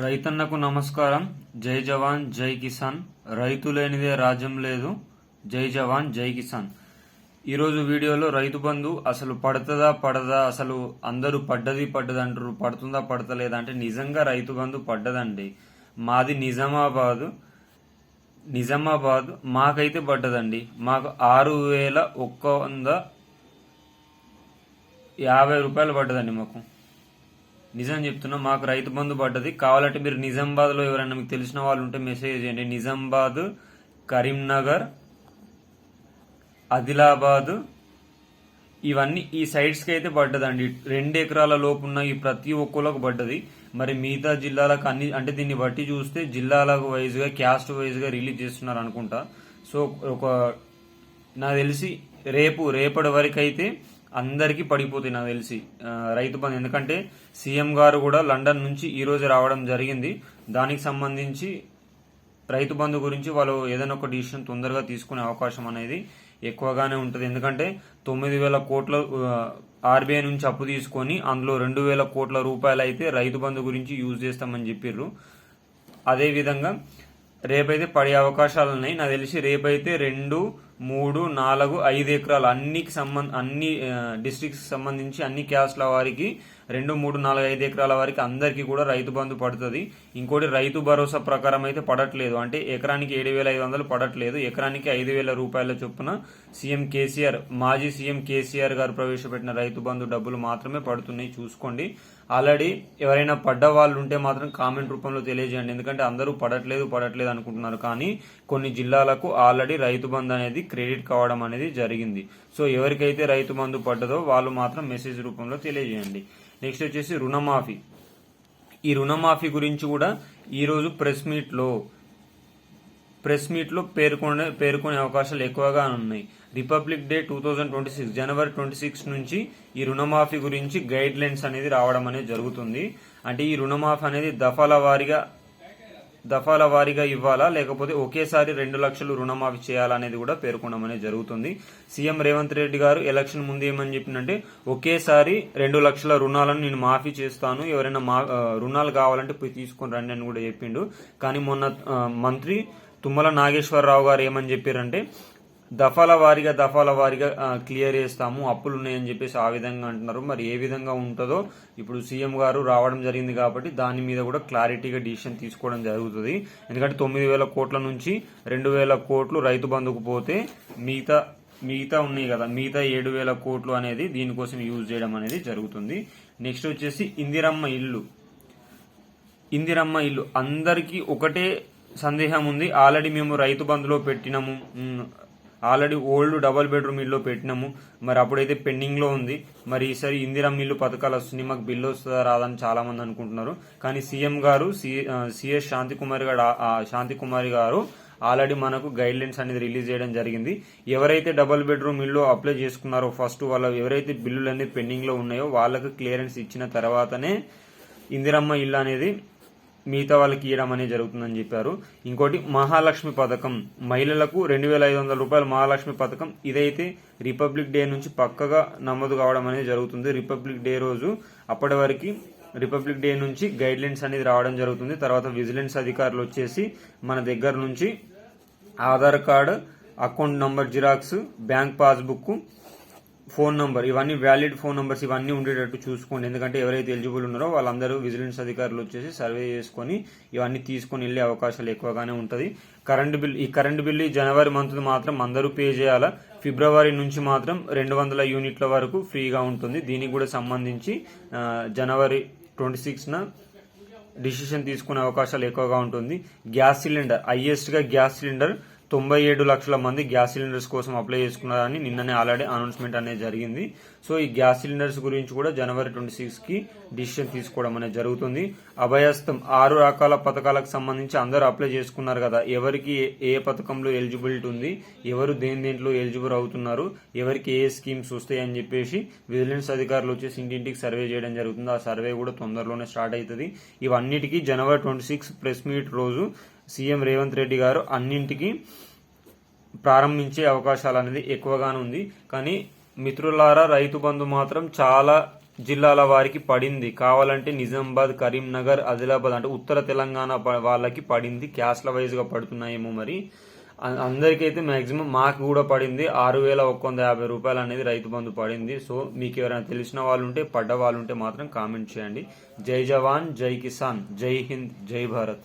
రైతన్నకు నమస్కారం. జై జవాన్ జై కిసాన్. రైతు లేనిదే రాజ్యం లేదు. జై జవాన్ జై కిసాన్. ఈరోజు వీడియోలో రైతు బంధు అసలు పడుతుందా పడదా అసలు అందరూ పడ్డది పడ్డది అంటారు పడుతుందా పడతలేదా అంటే నిజంగా రైతు బంధు పడ్డదండి. మాది నిజామాబాద్. నిజామాబాద్ మాకైతే పడ్డదండి. మాకు ఆరు వేల ఒక్క వంద యాభై రూపాయలు పడ్డదండి మాకు. నిజం చెప్తున్నా మాకు రైతు బంధు పడ్డది. కావాలంటే మీరు నిజామాబాద్లో ఎవరైనా మీకు తెలిసిన వాళ్ళు ఉంటే మెసేజ్ చేయండి. నిజామాబాద్ కరీంనగర్ ఆదిలాబాద్ ఇవన్నీ ఈ సైడ్స్కి అయితే పడ్డదండి. రెండు ఎకరాల లోపు ఉన్న ఈ ప్రతి ఒక్కళ్ళకు పడ్డది. మరి మిగతా జిల్లాలకు అన్ని అంటే దీన్ని బట్టి చూస్తే జిల్లాలకు వైజ్గా క్యాస్ట్ వైజ్గా రిలీజ్ చేస్తున్నారు అనుకుంటా. సో ఒక నాకు తెలిసి రేపు రేపటి వరకు అయితే అందరికీ పడిపోతాయి నాకు తెలిసి. రైతు బంధు. ఎందుకంటే సీఎం గారు కూడా లండన్ నుంచి ఈ రోజు రావడం జరిగింది. దానికి సంబంధించి రైతు బంధు గురించి వాళ్ళు ఏదైనా ఒక డిసిషన్ తొందరగా తీసుకునే అవకాశం అనేది ఎక్కువగానే ఉంటుంది. ఎందుకంటే తొమ్మిది వేల కోట్ల ఆర్బీఐ నుంచి అప్పు తీసుకొని అందులో రెండు వేల కోట్ల రూపాయలు అయితే రైతు బంధు గురించి యూజ్ చేస్తామని చెప్పిర్రు. అదేవిధంగా రేపైతే పడే అవకాశాలు ఉన్నాయి నాకు తెలిసి రేపైతే రెండు మూడు నాలుగు ఐదు ఎకరాలు అన్నికి సంబంధ అన్ని డిస్ట్రిక్ట్స్ సంబంధించి అన్ని క్యాస్ట్ల వారికి రెండు మూడు నాలుగు ఐదు ఎకరాల వారికి అందరికీ కూడా రైతు బంధు పడుతుంది. ఇంకోటి రైతు భరోసా ప్రకారం అయితే పడట్లేదు. అంటే ఎకరానికి ఏడు వేల ఐదు వందలు పడట్లేదు. ఎకరానికి ఐదు వేల రూపాయల చొప్పున సీఎం కేసీఆర్ మాజీ సీఎం కేసీఆర్ గారు ప్రవేశపెట్టిన రైతు బంధు డబ్బులు మాత్రమే పడుతున్నాయి. చూసుకోండి. ఆల్రెడీ ఎవరైనా పడ్డ వాళ్ళు ఉంటే మాత్రం కామెంట్ రూపంలో తెలియజేయండి. ఎందుకంటే అందరూ పడట్లేదు పడట్లేదు అనుకుంటున్నారు. కానీ కొన్ని జిల్లాలకు ఆల్రెడీ రైతు బంధు అనేది క్రెడిట్ కావడం అనేది జరిగింది. సో ఎవరికైతే రైతు బంధు పడ్డదో వాళ్ళు మాత్రం మెసేజ్ రూపంలో తెలియజేయండి. నెక్స్ట్ వచ్చేసి రుణమాఫీ. ఈ రుణమాఫీ గురించి కూడా ఈరోజు ప్రెస్ మీట్లో ప్రెస్ మీట్లో పేర్కొనే పేర్కొనే అవకాశాలు ఎక్కువగా ఉన్నాయి. Republic Day two thousand twenty six January twenty six నుంచి ఈ రుణమాఫీ గురించి గైడ్ లైన్స్ అనేది రావడం అనేది జరుగుతుంది. అంటే ఈ రుణమాఫీ అనేది దఫాల వారీగా దఫాల వారీగా ఇవ్వాలా? లేకపోతే ఒకేసారి రెండు లక్షలు రుణమాఫీ చేయాలా అనేది కూడా పేర్కొనడం అనేది జరుగుతుంది. సీఎం రేవంత్ రెడ్డి గారు ఎలక్షన్ ముందు ఏమని చెప్పిందంటే ఒకేసారి రెండు లక్షల రుణాలను నేను మాఫీ చేస్తాను ఎవరైనా మా రుణాలు కావాలంటే పోయి తీసుకొని రండి అని కూడా చెప్పిండు. కానీ మొన్న మంత్రి తుమ్మల నాగేశ్వరరావు గారు ఏమని చెప్పారంటే దఫాల వారీగా దఫాల వారీగా క్లియర్ చేస్తాము. అప్పులు ఉన్నాయని చెప్పేసి ఆ విధంగా అంటున్నారు. మరి ఏ విధంగా ఉంటుందో ఇప్పుడు సీఎం గారు రావడం జరిగింది కాబట్టి దాని మీద కూడా క్లారిటీగా డిసిషన్ తీసుకోవడం జరుగుతుంది. ఎందుకంటే తొమ్మిది వేల కోట్ల నుంచి రెండు వేల కోట్లు రైతు బంధుకు పోతే మిగతా మిగతా ఉన్నాయి కదా. మిగతా ఏడు వేల కోట్లు అనేది దీనికోసం యూజ్ చేయడం అనేది జరుగుతుంది. నెక్స్ట్ వచ్చేసి ఇందిరమ్మ ఇల్లు. ఇందిరమ్మ ఇల్లు. అందరికీ ఒకటే సందేహం ఉంది. ఆల్రెడీ మేము రైతు బంధులో పెట్టినాము. ఆల్రెడీ ఓల్డ్ డబల్ బెడ్రూమ్ ఇల్లు పెట్టినాము. మరి అప్పుడైతే పెండింగ్లో ఉంది. మరి ఈసారి ఇందిరమ్మ ఇల్లు పథకాలు వస్తున్నాయి మాకు బిల్లు వస్తుందా రాదని చాలా మంది అనుకుంటున్నారు. కానీ సీఎం గారు సిఎస్ శాంతికుమారి గారు శాంతికుమారి శాంతి కుమారి గారు ఆల్రెడీ మనకు గైడ్ లైన్స్ అనేది రిలీజ్ చేయడం జరిగింది. ఎవరైతే డబుల్ బెడ్రూమ్ ఇల్లు అప్లై చేసుకున్నారో ఫస్ట్ వాళ్ళ ఎవరైతే బిల్లులు అనేది ఉన్నాయో వాళ్ళకు క్లియరెన్స్ ఇచ్చిన తర్వాతనే ఇందిరమ్మ ఇల్లు అనేది మిగతా వాళ్ళకి ఇవ్వడం అనేది జరుగుతుందని చెప్పారు. ఇంకోటి మహాలక్ష్మి పథకం. మహిళలకు రెండు వేల ఐదు వందల రూపాయల మహాలక్ష్మి పథకం. ఇదైతే రిపబ్లిక్ డే నుంచి పక్కగా నమోదు కావడం అనేది జరుగుతుంది. రిపబ్లిక్ డే రోజు అప్పటి వరకు రిపబ్లిక్ డే నుంచి గైడ్లైన్స్ అనేది రావడం జరుగుతుంది. తర్వాత విజిలెన్స్ అధికారులు వచ్చేసి మన దగ్గర నుంచి Aadhaar card account number xerox bank passbook phone number ఇవన్నీ వ్యాలిడ్ ఫోన్ నెంబర్స్ ఇవన్నీ ఉండేటట్టు చూసుకోండి. ఎందుకంటే ఎవరైతే ఎలిజిబుల్ ఉన్నారో వాళ్ళందరూ విజిలెన్స్ అధికారులు వచ్చేసి సర్వే చేసుకొని ఇవన్నీ తీసుకొని వెళ్ళే అవకాశాలు ఎక్కువగానే ఉంటుంది. కరెంట్ బిల్ ఈ కరెంట్ బిల్ జనవరి మంత్ మాత్రం అందరూ పే చేయాలా? ఫిబ్రవరి నుంచి మాత్రం రెండు వందల యూనిట్ల వరకు ఫ్రీగా ఉంటుంది. దీనికి కూడా సంబంధించి జనవరి ట్వంటీ సిక్స్న డిసిషన్ తీసుకునే అవకాశాలు ఎక్కువగా ఉంటుంది. గ్యాస్ సిలిండర్ హయ్యెస్ట్గా గ్యాస్ సిలిండర్ తొంభై ఏడు లక్షల మంది గ్యాస్ సిలిండర్స్ కోసం అప్లై చేసుకున్నారని నిన్ననే ఆల్రెడీ అనౌన్స్మెంట్ అనేది జరిగింది. సో ఈ గ్యాస్ సిలిండర్స్ గురించి కూడా జనవరి ట్వంటీ సిక్స్కి డిసిషన్ తీసుకోవడం అనేది జరుగుతుంది. అభయస్థం ఆరు రకాల పథకాలకు సంబంధించి అందరూ అప్లై చేసుకున్నారు కదా. ఎవరికి ఏ- ఏ పథకంలో ఎలిజిబిలిటీ ఉంది ఎవరు దేని దేంట్లో ఎలిజిబుల్ అవుతున్నారు ఎవరికి ఏ స్కీమ్స్ వస్తాయి అని చెప్పేసి విజిలెన్స్ అధికారులు వచ్చేసి ఇంటింటికి సర్వే చేయడం జరుగుతుంది. ఆ సర్వే కూడా తొందరలోనే స్టార్ట్ అవుతుంది. ఇవన్నిటికీ January twenty six press meet రోజు సీఎం రేవంత్ రెడ్డి గారు అన్నింటికి ప్రారంభించే అవకాశాలు అనేది ఎక్కువగానే ఉంది. కానీ మిత్రులారా రైతు బంధు మాత్రం చాలా జిల్లాల వారికి పడింది. కావాలంటే నిజామాబాద్ కరీంనగర్ ఆదిలాబాద్ అంటే ఉత్తర తెలంగాణ వాళ్ళకి పడింది. క్యాస్ల వైజ్గా పడుతున్నాయేమో మరి. అందరికైతే మాక్సిమం మాకు కూడా పడింది. ఆరు వేల ఒక్క వంద యాభై రూపాయలు అనేది రైతు బంధు పడింది. సో మీకు ఎవరైనా తెలిసిన వాళ్ళు ఉంటే పడ్డ వాళ్ళు ఉంటే మాత్రం కామెంట్ చేయండి. జై జవాన్ జై కిసాన్ జై హింద్ జై భారత్.